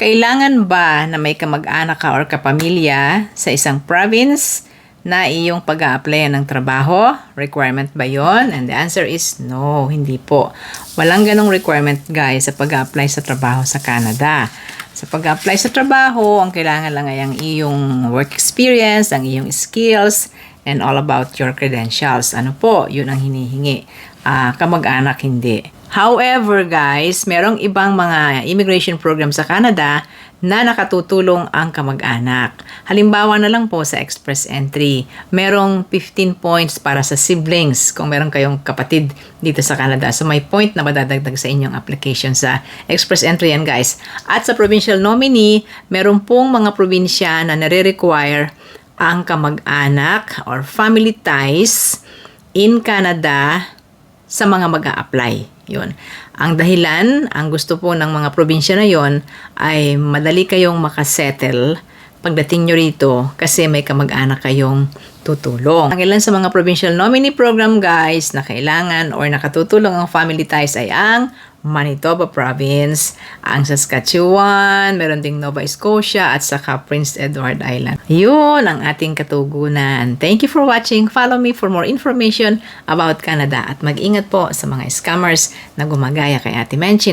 Kailangan ba na may kamag-anak ka or kapamilya sa isang province na iyong pag apply ng trabaho? Requirement ba yon? And the answer is no, hindi po. Walang ganong requirement guys sa pag apply sa trabaho sa Canada. Sa pag apply sa trabaho, ang kailangan lang ay ang iyong work experience, ang iyong skills, and all about your credentials. Ano po, yun ang hinihingi. Ah, kamag-anak hindi. However, guys, merong ibang mga immigration program sa Canada na nakatutulong ang kamag-anak. Halimbawa na lang po sa Express Entry, merong 15 points para sa siblings kung meron kayong kapatid dito sa Canada. So may point na madadagdag sa inyong application sa Express Entry yan guys. At sa provincial nominee, meron pong mga probinsya na nare-require ang kamag-anak or family ties in Canada sa mga mag apply Yun. Ang dahilan, ang gusto po ng mga probinsya na yon ay madali kayong makasettle pagdating nyo rito kasi may kamag-anak kayong tutulong. Ang ilan sa mga provincial nominee program guys na kailangan or nakatutulong ang family ties ay ang Manitoba Province, ang Saskatchewan, meron ding Nova Scotia at saka Prince Edward Island. Yun ang ating katugunan. Thank you for watching. Follow me for more information about Canada at mag-ingat po sa mga scammers na gumagaya kay Ate Menchie.